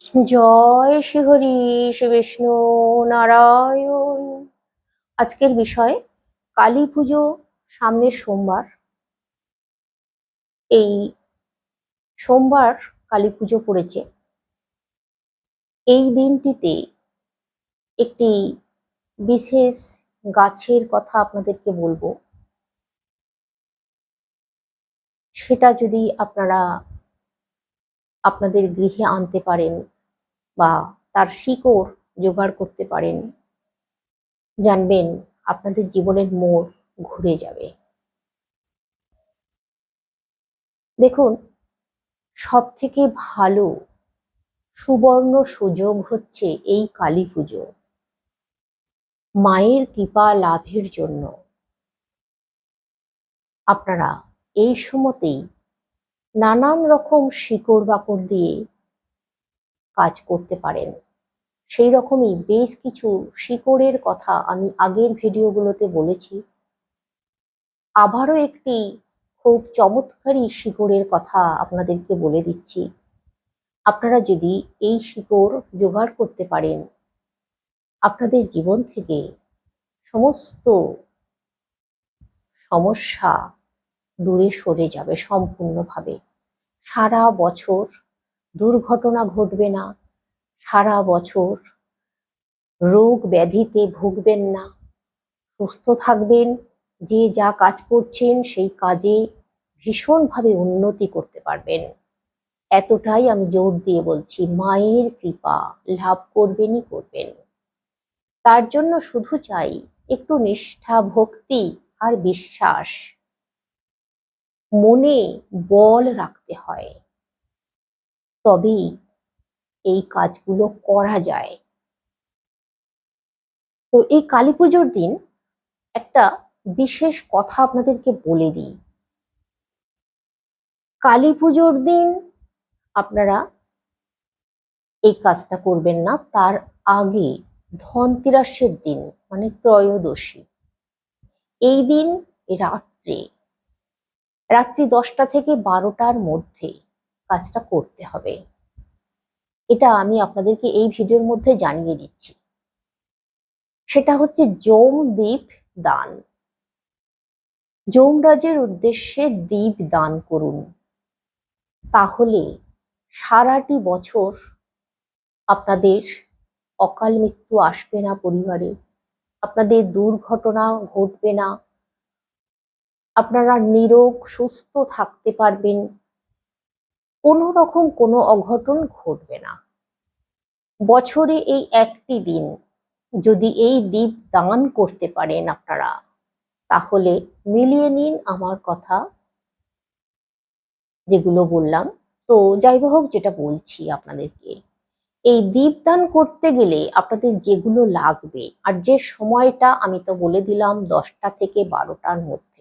জয় শ্রী হরি, শ্রী বিষ্ণু নারায়ণ। আজকের বিষয়, কালী পুজো সামনের সোমবার। এই সোমবার কালী পুজো পড়েছে। এই দিনটিতে একটি বিশেষ গাছের কথা আপনাদেরকে বলব। সেটা যদি আপনারা আপনাদের গৃহে আনতে পারেন বা তার শিকড় জোগাড় করতে পারেন। জানবেন আপনাদের জীবনের মোড় ঘুরে যাবে। দেখুন সব থেকে ভালো সুবর্ণ সুযোগ হচ্ছে এই কালী পুজো। মায়ের কৃপা লাভের জন্য। আপনারা এই সময়তেই নানান রকম শিকড় বাকড় দিয়ে কাজ করতে পারেন। সেই রকমই বেশ কিছু শিকড়ের কথা আমি আগের ভিডিওগুলোতে বলেছি। আবারও একটি খুব চমৎকারী শিকড়ের কথা আপনাদেরকে বলে দিচ্ছি। আপনারা যদি এই শিকড় জোগাড় করতে পারেন, আপনাদের জীবন থেকে সমস্ত সমস্যা দূরে সরে যাবে সম্পূর্ণভাবে। সারা বছর দুর্ঘটনা ঘটবে না। সারা বছর রোগ ব্যাধিতে ভুগবেন না। সুস্থ থাকবেন, যে যা কাজ করছেন সেই কাজে ভীষণভাবে উন্নতি করতে পারবেন। এতটাই আমি জোর দিয়ে বলছি, মায়ের কৃপা লাভ করবেনই করবেন। তার জন্য শুধু চাই, একটু নিষ্ঠা, ভক্তি আর বিশ্বাস মনে বল রাখতে হয়। তবেই এই কাজগুলো করা যায়। তো এই কালী পুজোর দিন একটা বিশেষ কথা আপনাদেরকে বলে দিই। কালী পুজোর দিন আপনারা এই কাজটা করবেন না, তার আগে ধনতেরাসের দিন মানে ত্রয়োদশী। এই দিন রাত্রে রাত্রি দশটা থেকে বারোটার মধ্যে কাজটা করতে হবে। এটা আমি আপনাদেরকে এই ভিডিওর মধ্যে জানিয়ে দিচ্ছি। সেটা হচ্ছে যৌম দ্বীপ দান। যৌমরাজের উদ্দেশ্যে দ্বীপ দান করুন। তাহলে সারাটি বছর আপনাদের অকাল মৃত্যু আসবে না পরিবারে। আপনাদের দুর্ঘটনা ঘটবে না। আপনারা নিরোগ, সুস্থ থাকতে পারবেন। কোনো রকম কোনো অঘটন ঘটবে না। বছরে এই একটি দিন যদি এই দ্বীপ দান করতে পারেন আপনারা, তাহলে মিলিয়ে নিন আমার কথা যেগুলো বললাম। তো যাই হোক, যেটা বলছি আপনাদেরকে, এই দীপদান করতে গেলে আপনাদের যেগুলো লাগবে, আর যে সময়টা আমি তো বলে দিলাম দশটা থেকে বারোটার মধ্যে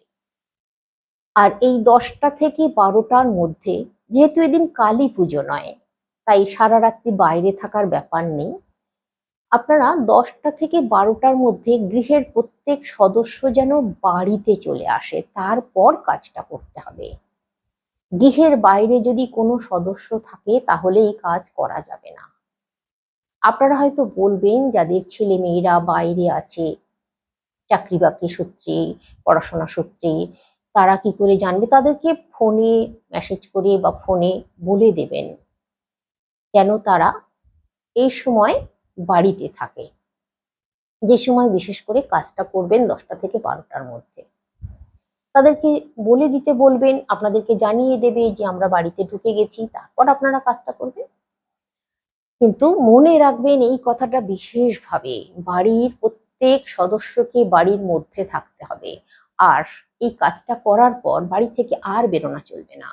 আর এই দশটা থেকে বারোটার মধ্যে, যেহেতু এদিন কালী পুজো নয়, তাই সারা রাত্রি বাইরে থাকার ব্যাপার নেই। আপনারা দশটা থেকে বারোটার মধ্যে গৃহের প্রত্যেক সদস্য যেন বাড়িতে চলে আসে, তারপর কাজটা করতে হবে। গৃহের বাইরে যদি কোনো সদস্য থাকে, তাহলে এই কাজ করা যাবে না। আপনারা হয়তো বলবেন, যাদের ছেলে মেয়েরা বাইরে আছে, চাকরি বাকরি সূত্রে, পড়াশোনা সূত্রে তারা কি করে জানবে? তাদেরকে ফোনে মেসেজ করে বা ফোনে বলে দেবেন যেন তারা এই সময় বাড়িতে থাকে। যে সময় বিশেষ করে কাজটা করবেন দশটা থেকে বারোটার মধ্যে। তাদেরকে বলে দিতে বলবেন, আপনাদেরকে জানিয়ে দেবে যে আমরা বাড়িতে ঢুকে গেছি, তারপর আপনারা কাজটা করবেন। কিন্তু মনে রাখবেন এই কথাটা বিশেষভাবে বাড়ির প্রত্যেক সদস্যকে বাড়ির মধ্যে থাকতে হবে। আর এই কাজটা করার পর বাড়ি থেকে আর বেরোনা চলবে না।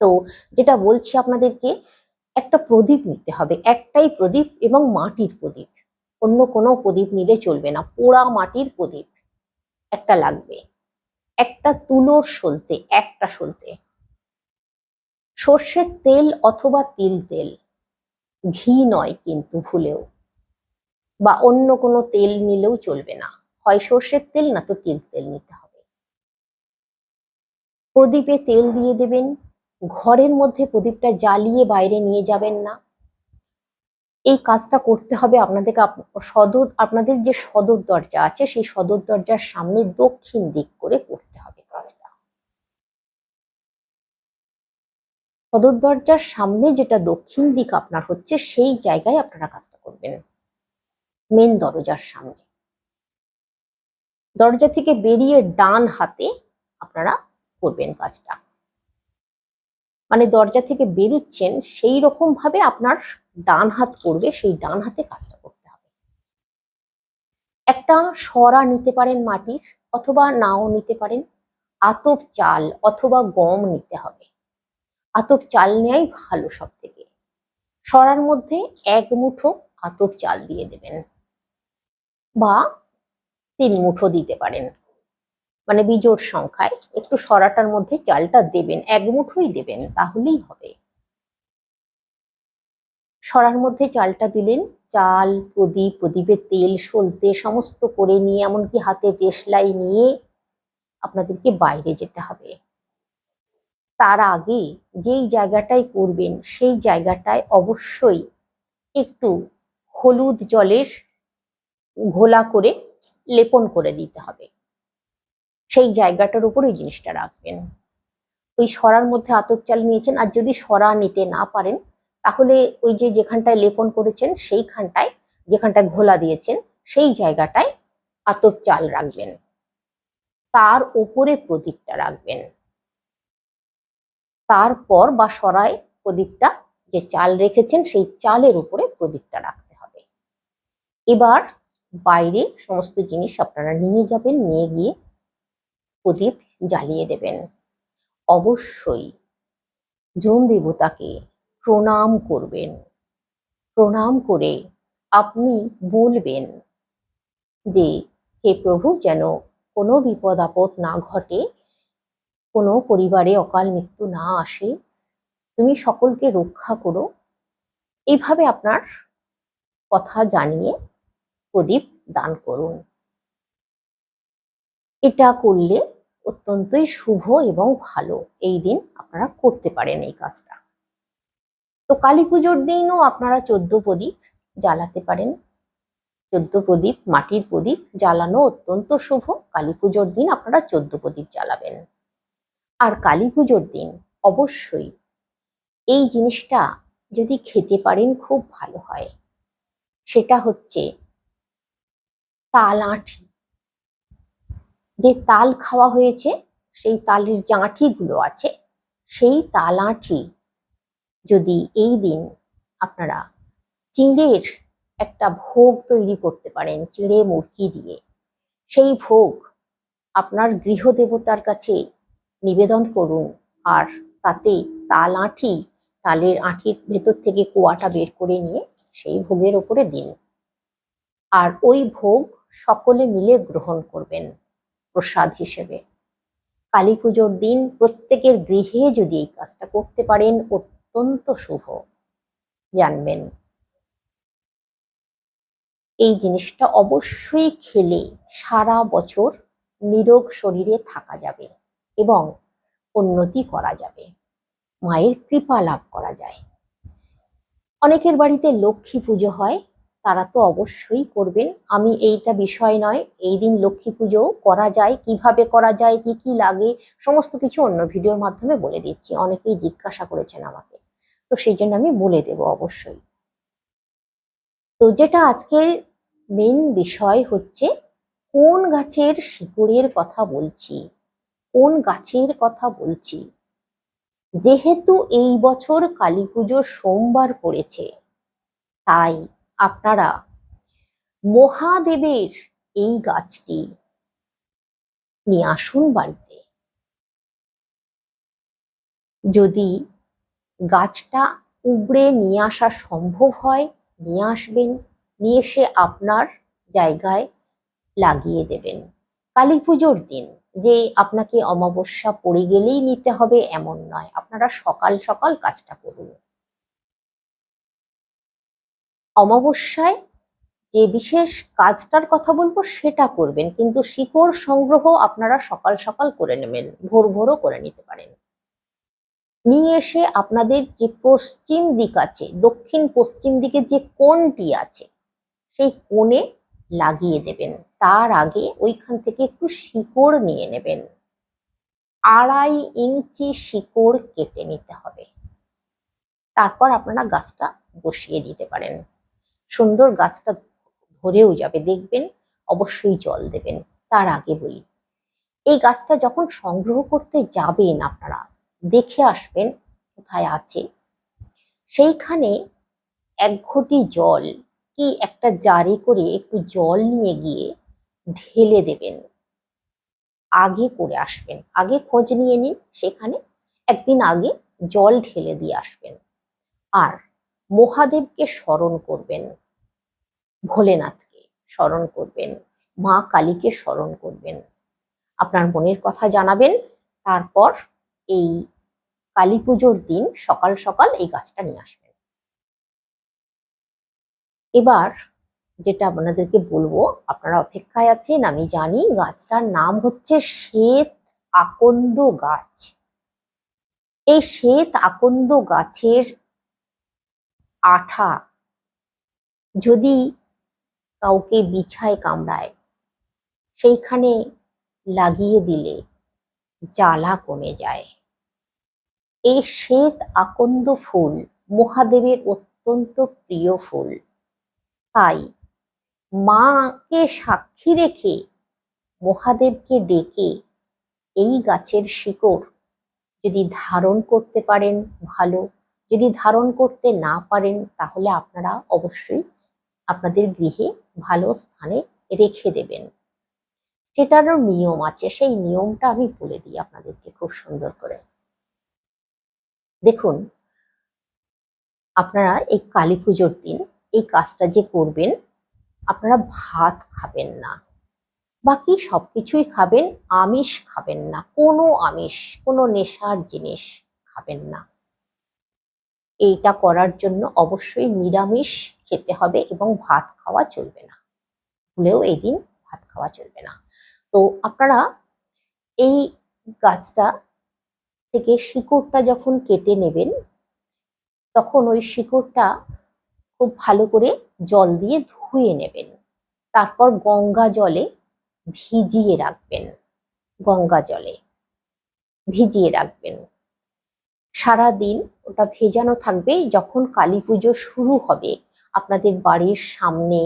তো যেটা বলছি আপনাদেরকে, একটা প্রদীপ নিতে হবে, একটাই প্রদীপ এবং মাটির প্রদীপ। অন্য কোনো প্রদীপ নিলে চলবে না, পোড়া মাটির প্রদীপ একটা লাগবে। একটা তুলোর সলতে, একটা সলতে। সর্ষের তেল অথবা তিল তেল, ঘি নয় কিন্তু ভুলেও। বা অন্য কোনো তেল নিলেও চলবে না। হয় সর্ষের তেল না তো তিল, তেল নিতে হবে। প্রদীপে তেল দিয়ে দেবেন, ঘরের মধ্যে প্রদীপটা জ্বালিয়ে বাইরে নিয়ে যাবেন না। এই কাজটা করতে হবে আপনাদেরকে সদর, আপনাদের যে সদর দরজা আছে, সেই সদর দরজার সামনে দক্ষিণ দিক করে করতে হবে কাজটা। সদর দরজার সামনে যেটা দক্ষিণ দিক আপনার হচ্ছে, সেই জায়গায় আপনারা কাজটা করবেন। মেন দরজার সামনে। দরজা থেকে বেরিয়ে ডান হাতে আপনারা করবেন কাজটা। মানে দরজা থেকে বেরুচ্ছেন, সেই রকম ভাবে আপনার ডান হাত করবে, সেই ডান হাতে কাজটা করতে হবে। একটা সরা নিতে পারেন মাটির, অথবা নাও নিতে পারেন। আতপ চাল অথবা গম নিতে হবে। আতপ চাল নেয়াই ভালো সব থেকে সরার মধ্যে এক মুঠো আতপ চাল দিয়ে দেবেন। বা তিন মুঠো দিতে পারেন। মানে বিজোড় সংখ্যায় একটু সরাটার মধ্যে চালটা দেবেন, এক মুঠোই দেবেন, তাহলেই হবে। সরার মধ্যে চালটা দিলেন, চাল, প্রদীপ, প্রদীপের তেল, সলতে সমস্ত করে নিয়ে, এমনকি হাতে দেশলাই নিয়ে আপনাদেরকে বাইরে যেতে হবে। তার আগে যেই জায়গাটায় করবেন, সেই জায়গাটায় অবশ্যই একটু হলুদ জলের ঘোলা করে লেপন করে দিতে হবে। সেই জায়গাটার উপর ওই জিনিসটা রাখবেন। ওই সরার মধ্যে আতপ চাল নিয়েছেন, আর যদি সরা নিতে না পারেন, তাহলে ওই যে যেখানটায় লেপন করেছেন, সেইখানটায় যেখানটায় ঘোলা দিয়েছেন, সেই জায়গাটায় আতপ চাল রাখবেন। তার উপরে প্রদীপটা রাখবেন। তারপর বা সরায় প্রদীপটা যে চাল রেখেছেন, সেই চালের উপরে প্রদীপটা রাখতে হবে। এবার বাইরে সমস্ত জিনিস আপনারা নিয়ে যাবেন, নিয়ে গিয়ে প্রদীপ জ্বালিয়ে দেবেন। অবশ্যই জম দেবতাকে প্রণাম করবেন। প্রণাম করে আপনি বলবেন যে, হে প্রভু, যেন কোনো বিপদ, আপদ না ঘটে, কোনো পরিবারে অকাল মৃত্যু না আসে, তুমি সকলকে রক্ষা করো। এইভাবে আপনার কথা জানিয়ে প্রদীপ দান করুন। এটা করলে অত্যন্তই শুভ এবং ভালো। এই দিন আপনারা করতে পারেন এই কাজটা। তো কালী পুজোর দিনও আপনারা চোদ্দ প্রদীপ জ্বালাতে পারেন। চোদ্দ প্রদীপ, মাটির প্রদীপ জ্বালানো অত্যন্ত শুভ। কালী পুজোর দিন আপনারা চোদ্দ প্রদীপ জ্বালাবেন। আর কালী পুজোর দিন অবশ্যই এই জিনিসটা যদি খেতে পারেন খুব ভালো হয়। সেটা হচ্ছে তাল আঁটি যে তাল খাওয়া হয়েছে, সেই তালের যে আঁঠিগুলো আছে, সেই তাল আঁটি যদি এই দিন আপনারা চিঁড়ের একটা ভোগ তৈরি করতে পারেন, চিঁড়ে মুরগি দিয়ে, সেই ভোগ আপনার গৃহদেবতার কাছে নিবেদন করুন আর তাতে তাল আঁটি তালের আঁটির ভেতর থেকে কুয়াটা বের করে নিয়ে সেই ভোগের ওপরে দিন। আর ওই ভোগ সকলে মিলে গ্রহণ করবেন প্রসাদ হিসেবে। কালী পুজোর দিন প্রত্যেকের গৃহে যদি এই কাজটা করতে পারেন, অত্যন্ত শুভ। জানবেন। এই জিনিসটা অবশ্যই খেলে সারা বছর নিরোগ শরীরে থাকা যাবে এবং উন্নতি করা যাবে। মায়ের কৃপা লাভ করা যায়। অনেকের বাড়িতে লক্ষ্মী পুজো হয় তারা তো অবশ্যই করবেন। আমি এইটা বিষয় নয়, এই দিন লক্ষ্মী পুজো করা যায়, কীভাবে করা যায়, কি কি লাগে, সমস্ত কিছু অন্য ভিডিওর মাধ্যমে বলে দিচ্ছি। অনেকেই জিজ্ঞাসা করেছেন আমাকে। তো সেই জন্য আমি বলে দেব অবশ্যই। তো যেটা আজকের মেন বিষয় হচ্ছে, কোন গাছের শিকড়ের কথা বলছি? কোন গাছের কথা বলছি? যেহেতু এই বছর কালী পুজো সোমবার পড়েছে, তাই আপনারা মহাদেবের এই গাছটি নিয়ে আসুন বাড়িতে। যদি গাছটা উবড়ে নিয়ে আসা সম্ভব হয়, নিয়ে আসবেন, নিয়ে এসে আপনার জায়গায় লাগিয়ে দেবেন। কালী পুজোর দিন যে আপনাকে অমাবস্যা পড়ে গেলেই নিতে হবে এমন নয়, আপনারা সকাল সকাল কাজটা করুন। অমাবস্যায় যে বিশেষ কাজটার কথা বলব সেটা করবেন, কিন্তু শিকড় সংগ্রহ আপনারা সকাল সকাল করে নেবেন, ভোর ভোরও করে নিতে পারেন। নিয়ে এসে আপনাদের যে পশ্চিম দিক আছে, দক্ষিণ পশ্চিম দিকে যে কোণটি আছে, সেই কোণে লাগিয়ে দেবেন। তার আগে ওইখান থেকে একটু শিকড় নিয়ে নেবেন। আড়াই ইঞ্চি শিকড় কেটে নিতে হবে। তারপর আপনারা গাছটা বসিয়ে দিতে পারেন। সুন্দর গাছটা ধরেও যাবে, দেখবেন অবশ্যই জল দেবেন। তার আগে বলি, এই গাছটা যখন সংগ্রহ করতে যাবেন আপনারা, দেখে আসবেন কোথায় আছে। সেইখানে এক ঘটি জল কি একটা জারি করে একটু জল নিয়ে গিয়ে ঢেলে দেবেন। আগে করে আসবেন, আগে খোঁজ নিয়ে নিন, সেখানে একদিন আগে জল ঢেলে দিয়ে আসবেন। আর মহাদেবকে স্মরণ করবেন। ভোলেনাথকে স্মরণ করবেন। মা কালীকে স্মরণ করবেন। আপনার মনের কথা জানাবেন। তারপর এই কালী পুজোর দিন সকাল সকাল এই গাছটা নিয়ে আসবেন। এবার যেটা আপনাদেরকে বলব, আপনারা অপেক্ষায় আছেন, আমি জানি গাছটার নাম হচ্ছে শ্বেত আকন্দ গাছ। এই শ্বেত আকন্দ গাছের আঠা। যদি কাউকে বিছায় কামড়ায়, সেইখানে লাগিয়ে দিলে জ্বালা কমে যায়। এই শ্বেত আকন্দ ফুল মহাদেবের অত্যন্ত প্রিয় ফুল। তাই মাকে সাক্ষী রেখে মহাদেবকে ডেকে এই গাছের শিকড় যদি ধারণ করতে পারেন ভালো। যদি ধারণ করতে না পারেন, তাহলে আপনারা অবশ্যই আপনাদের গৃহে ভালো স্থানে রেখে দেবেন। সেটারও নিয়ম আছে, সেই নিয়মটা আমি বলে দিই আপনাদেরকে খুব সুন্দর করে। দেখুন, আপনারা এই কালী পুজোর দিন এই কাজটা যে করবেন, আপনারা ভাত খাবেন না। বাকি সবকিছুই খাবেন, আমিষ খাবেন না, কোনো আমিষ, কোনো নেশার জিনিস খাবেন না। এইটা করার জন্য অবশ্যই নিরামিষ খেতে হবে এবং ভাত খাওয়া চলবে না। ভুলেও এই দিন ভাত খাওয়া চলবে না। তো আপনারা এই গাছটা থেকে শিকড়টা যখন কেটে নেবেন, তখন ওই শিকড়টা খুব ভালো করে জল দিয়ে ধুয়ে নেবেন। তারপর গঙ্গা জলে ভিজিয়ে রাখবেন। গঙ্গা জলে ভিজিয়ে রাখবেন। সারা দিন ওটা ভেজানো থাকবে যখন কালী পুজো শুরু হবে। আপনাদের বাড়ির সামনে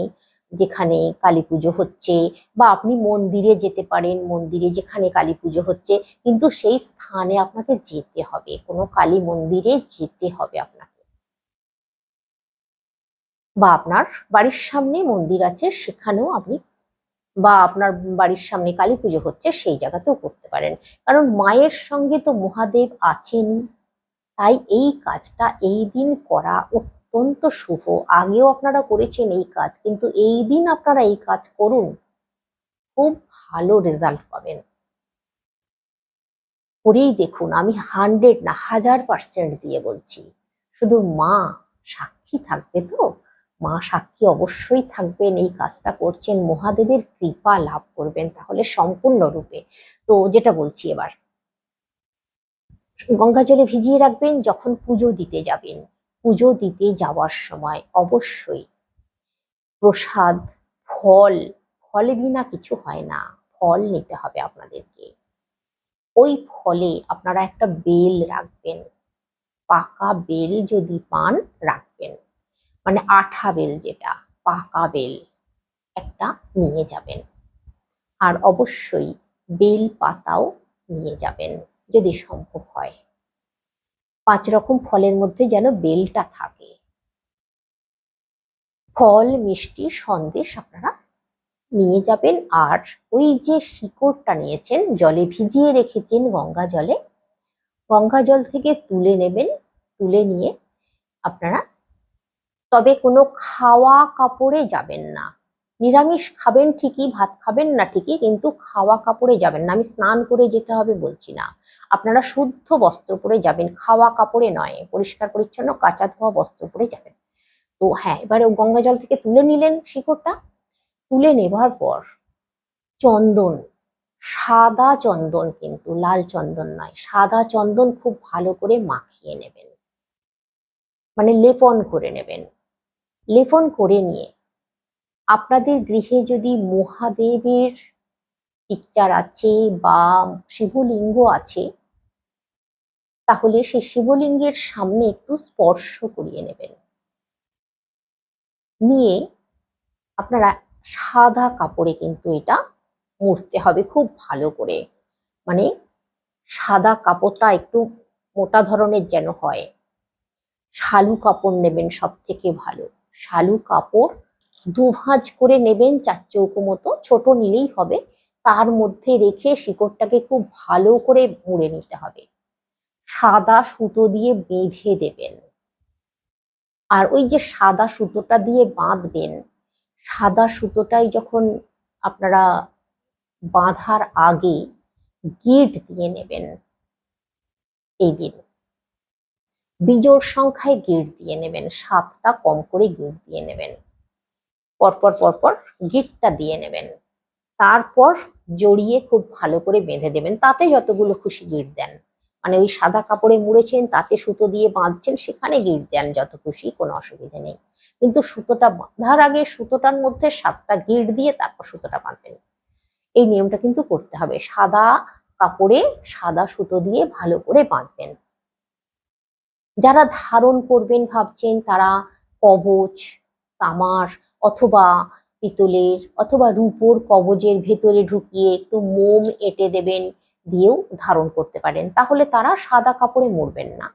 যেখানে কালী পুজো হচ্ছে বা আপনি মন্দিরে যেতে পারেন, মন্দিরে যেখানে কালী পুজো হচ্ছে, কিন্তু সেই স্থানে আপনাকে যেতে হবে। কোনো কালী মন্দিরে যেতে হবে আপনাকে। বা আপনার বাড়ির সামনে মন্দির আছে, সেখানেও আপনি বা আপনার বাড়ির সামনে কালী পুজো হচ্ছে, সেই জায়গাতেও করতে পারেন। কারণ মায়ের সঙ্গে তো মহাদেব আছেনই। তাই এই কাজটা এই দিন করা অত্যন্ত শুভ। আগেও আপনারা করেছেন এই কাজ, কিন্তু এই দিন আপনারা এই কাজ করুন। খুব ভালো রেজাল্ট পাবেন। করেই দেখুন, আমি হান্ড্রেড না, হাজার পার্সেন্ট দিয়ে বলছি। শুধু মা সাক্ষী থাকবে তো? মা সাক্ষী অবশ্যই থাকবেন, এই কাজটা করছেন। মহাদেবের কৃপা লাভ করবেন তাহলে সম্পূর্ণরূপে। তো যেটা বলছি এবার গঙ্গা জলে ভিজিয়ে রাখবেন, যখন পুজো দিতে যাবেন। পুজো দিতে যাওয়ার সময় অবশ্যই প্রসাদ, ফল ফল বিনা কিছু হয় না। ফল নিতে হবে আপনাদেরকে। ওই ফলে আপনারা একটা বেল রাখবেন। পাকা বেল যদি পান, রাখবেন। মানে আঠা বেল যেটা, পাকা বেল একটা নিয়ে যাবেন। আর অবশ্যই বেল পাতাও নিয়ে যাবেন। যদি সম্ভব হয়। পাঁচ রকম ফলের মধ্যে যেন বেলটা থাকে। ফল, মিষ্টি, সন্দেশ আপনারা নিয়ে যাবেন আর ওই যে শিকড়টা নিয়েছেন, জলে ভিজিয়ে রেখেছেন গঙ্গা জলে, গঙ্গা জল থেকে তুলে নেবেন, তুলে নিয়ে আপনারা তবে কোনো খাওয়া কাপড়ে যাবেন না। নিরামিষ খাবেন ঠিকই, ভাত খাবেন না ঠিকই, কিন্তু খাওয়া কাপড়ে যাবেন না। আমি স্নান করে যেতে হবে বলছি না। আপনারা শুদ্ধ বস্ত্র পরে যাবেন, খাওয়া কাপড়ে নয়, পরিষ্কার পরিচ্ছন্ন কাঁচা ধোয়া বস্ত্র পরে যাবেন। তো হ্যাঁ এবারে গঙ্গা জল থেকে তুলে নিলেন শিকড়টা। তুলে নেবার পর চন্দন, সাদা চন্দন কিন্তু, লাল চন্দন নয়, সাদা চন্দন খুব ভালো করে মাখিয়ে নেবেন। মানে লেপন করে নেবেন। লেপন করে নিয়ে আপনাদের গৃহে যদি মহাদেবের পিকচার আছে বা শিবলিঙ্গ আছে, তাহলে সেই শিবলিঙ্গের সামনে একটু স্পর্শ করিয়ে নেবেন। নিয়ে আপনারা সাদা কাপড়ে কিন্তু এটা মুড়তে হবে খুব ভালো করে। মানে সাদা কাপড়টা একটু মোটা ধরনের যেন হয়। শালু কাপড় নেবেন সব থেকে ভালো। শালু কাপড় দু ভাঁজ করে নেবেন চার চৌকো মতো, ছোট নিলেই হবে। তার মধ্যে রেখে শিকড়টাকে খুব ভালো করে মুড়ে নিতে হবে। সাদা সুতো দিয়ে বেঁধে দেবেন। আর ওই যে সাদা সুতোটা দিয়ে বাঁধবেন, সাদা সুতোটাই যখন আপনারা বাঁধার আগে গিট দিয়ে নেবেন, এই দিন। বিজোড় সংখ্যায় গিট দিয়ে নেবেন, সাতটা কম করে গিট দিয়ে নেবেন। পরপর পরপর গিটটা দিয়ে নেবেন। তারপর জড়িয়ে খুব ভালো করে বেঁধে দেবেন। তাতে যতগুলো খুশি গিট দেন। মানে ওই সাদা কাপড়ে মুড়েছেন, তাতে সুতো দিয়ে বাঁধছেন, সেখানে গিট দেন যত খুশি, কোনো অসুবিধে নেই। কিন্তু সুতোটা বাঁধার আগে সুতোটার মধ্যে সাতটা গিট দিয়ে তারপর সুতোটা বাঁধবেন। এই নিয়মটা কিন্তু করতে হবে। সাদা কাপড়ে সাদা সুতো দিয়ে ভালো করে বাঁধবেন। যারা ধারণ করবেন ভাবছেন, তারা কবচ, তামার অথবা পিতলের অথবা রূপোর কবজের ভেতরে ঢুকিয়ে একটু মোম এঁটে দেবেন দিয়েও ধারণ করতে পারেন। তাহলে তারা সাদা কাপড়ে মরবেন না।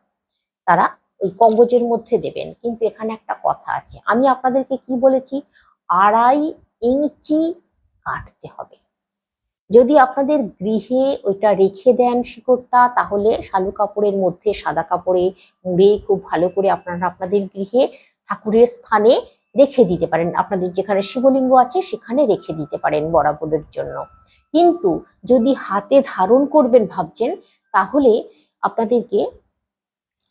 তারা ওই কবজের মধ্যে দেবেন। কিন্তু এখানে একটা কথা আছে। আমি আপনাদেরকে কি বলেছি? আড়াই ইঞ্চি কাটতে হবে। যদি আপনাদের গৃহে ওইটা রেখে দেন শিকড়টা, তাহলে শালু কাপড়ের মধ্যে সাদা কাপড়ে মুড়ে খুব ভালো করে আপনারা আপনাদের গৃহে ঠাকুরের স্থানে রেখে দিতে পারেন। আপনাদের যেখানে শিবলিঙ্গ আছে, সেখানে রেখে দিতে পারেন বরাবরের জন্য। কিন্তু যদি হাতে ধারণ করবেন ভাবছেন, তাহলে আপনাদেরকে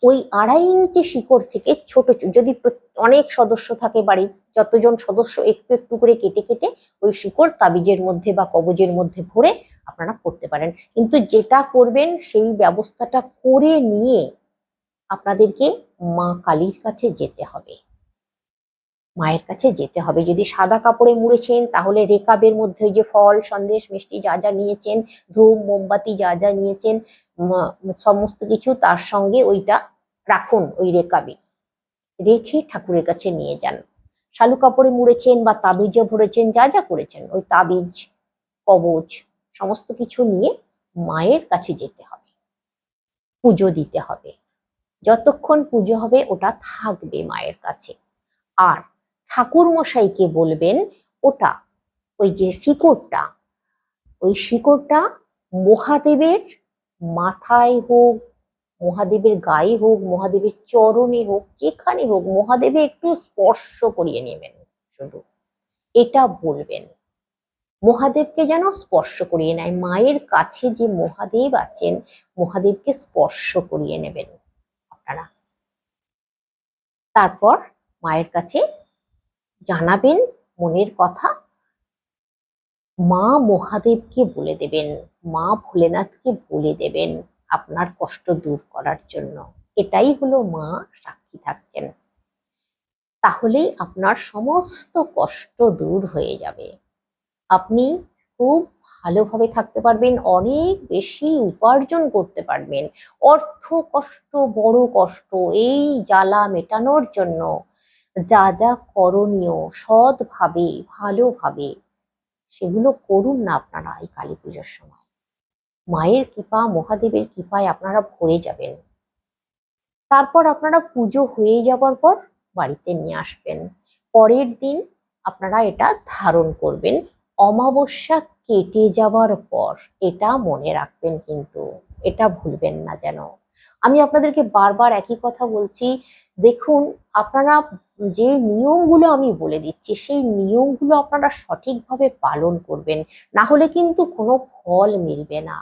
ওই আড়াই ইঞ্চি শিকড় থেকে ছোট যদি অনেক সদস্য থাকে বাড়ির, যতজন সদস্য একটু একটু করে কেটে কেটে ওই শিকড় তাবিজের মধ্যে বা কবজের মধ্যে ভরে আপনারা করতে পারেন। কিন্তু যেটা করবেন, সেই ব্যবস্থাটা করে নিয়ে আপনাদেরকে মা কালীর কাছে যেতে হবে। মায়ের কাছে যেতে হবে। যদি সাদা কাপড়ে মুড়েছেন, তাহলে রেকাবের মধ্যে ওই যে ফল, সন্দেশ, মিষ্টি যা যা নিয়েছেন, ধূপ, মোমবাতি যা যা নিয়েছেন সমস্ত কিছু তার সঙ্গে ওইটা রাখুন ওই রেকাবে। রেখে ঠাকুরের কাছে নিয়ে যান। শালু কাপড়ে মুড়েছেন বা তাবিজে ভরেছেন, যা যা করেছেন, ওই তাবিজ, কবচ, সমস্ত কিছু নিয়ে মায়ের কাছে যেতে হবে। পুজো দিতে হবে। যতক্ষণ পুজো হবে, ওটা থাকবে মায়ের কাছে। আর ঠাকুর মশাইকে বলবেন, ওটা, ওই যে শিকড়টা, ওই শিকড়টা মহাদেবের মাথায় হোক, মহাদেবের গায়ে হোক, মহাদেবের চরণে হোক, যেখানে হোক মহাদেবে একটু স্পর্শ করিয়ে নেবেন শুধু। এটা বলবেন। মহাদেবকে যেন স্পর্শ করিয়ে নেয়। মায়ের কাছে যে মহাদেব আছেন, মহাদেবকে স্পর্শ করিয়ে নেবেন আপনারা। তারপর মায়ের কাছে জানাবেন মনের কথা। মা মহাদেবকে বলে দেবেন, মা ভোলেনাথকে বলে দেবেন আপনার কষ্ট দূর করার জন্য। এটাই হলো মা সাক্ষী থাকছেন। তাহলেই আপনার সমস্ত কষ্ট দূর হয়ে যাবে। আপনি খুব ভালোভাবে থাকতে পারবেন, অনেক বেশি উপার্জন করতে পারবেন। অর্থ কষ্ট, বড় কষ্ট, এই জ্বালা মেটানোর জন্য যা যা করণীয় সৎভাবে, ভালোভাবে, সেগুলো করুন না আপনারা এই কালী পুজোর সময়। মায়ের কৃপা, মহাদেবের কৃপায় আপনারা ভরে যাবেন। তারপর আপনারা পুজো হয়ে যাবার পর বাড়িতে নিয়ে আসবেন। পরের দিন আপনারা এটা ধারণ করবেন। অমাবস্যা কেটে যাবার পর এটা মনে রাখবেন কিন্তু, এটা ভুলবেন না যেন। আমি আপনাদেরকে বারবার একই কথা বলছি, দেখুন, আপনারা যে নিয়মগুলো আমি বলে দিচ্ছি, সেই নিয়মগুলো আপনারা সঠিকভাবে পালন করবেন, না হলে কিন্তু কোনো ফল মিলবে না।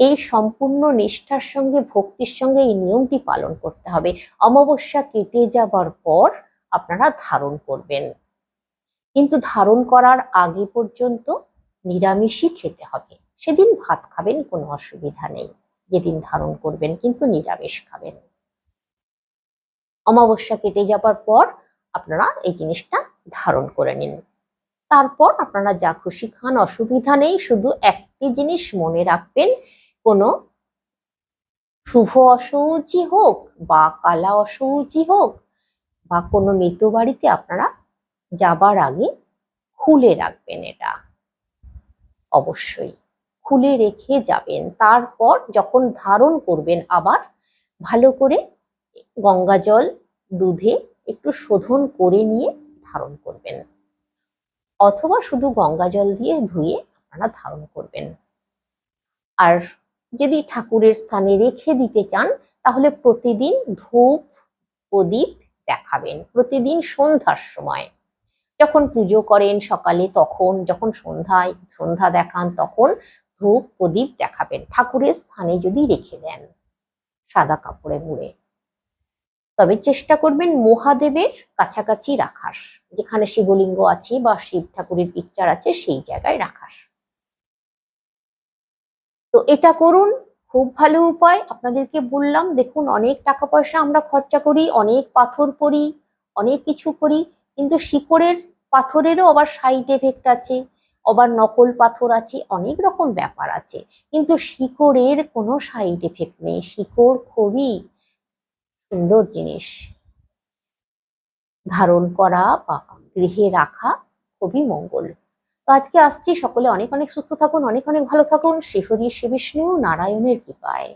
এই সম্পূর্ণ নিষ্ঠার সঙ্গে, ভক্তির সঙ্গে এই নিয়মটি পালন করতে হবে। অমাবস্যা কেটে যাবার পর আপনারা ধারণ করবেন। কিন্তু ধারণ করার আগে পর্যন্ত নিরামিষই খেতে হবে। সেদিন ভাত খাবেন, কোনো অসুবিধা নেই। যেদিন ধারণ করবেন, কিন্তু নিরামিষ খাবেন। অমাবস্যা কেটে যাবার পর আপনারা এই জিনিসটা ধারণ করে নিন। তারপর আপনারা যা খুশি খান, অসুবিধা নেই, শুধু একটি জিনিস মনে রাখবেন, কোনো শুভ অসৌচি হোক বা কালা অসৌচি হোক বা কোনো মৃত বাড়িতে আপনারা যাবার আগে খুলে রাখবেন এটা। অবশ্যই। খুলে রেখে যাবেন। তারপর যখন ধারণ করবেন আবার, ভালো করে গঙ্গা জল, দুধে একটু শোধন করে নিয়ে ধারণ করবেন। অথবা শুধু গঙ্গা জল দিয়ে ধুয়ে আপনারা ধারণ করবেন। আর যদি ঠাকুরের স্থানে রেখে দিতে চান, তাহলে প্রতিদিন ধূপ, প্রদীপ দেখাবেন। প্রতিদিন সন্ধ্যার সময়। যখন পুজো করেন সকালে, তখন, যখন সন্ধ্যায়, সন্ধ্যা দেখান, তখন ধূপ প্রদীপ দেখাবেন। ঠাকুরের স্থানে যদি রেখে দেন সাদা কাপড়ে মুড়ে। তবে চেষ্টা করবেন মহাদেবের কাছাকাছি রাখার। যেখানে শিবলিঙ্গ আছে বা শিব ঠাকুরের পিকচার আছে, সেই জায়গায় রাখার। তো এটা করুন, খুব ভালো উপায়। আপনাদেরকে বললাম, দেখুন, অনেক টাকা পয়সা আমরা খরচা করি, অনেক পাথর করি অনেক কিছু করি, কিন্তু শিকড়ের, পাথরেরও আবার সাইড এফেক্ট আছে। আবার নকল পাথর আছে, অনেক রকম ব্যাপার আছে। কিন্তু শিকড়ের কোনো সাইড এফেক্ট নেই। শিকড় খুবই সুন্দর জিনিস। ধারণ করা বা গৃহে রাখা খুবই মঙ্গল। তো আজকে আসছি সকলে অনেক অনেক সুস্থ থাকুন, অনেক অনেক ভালো থাকুন। শ্রী হরি শ্রী বিষ্ণু, নারায়ণের কৃপায়।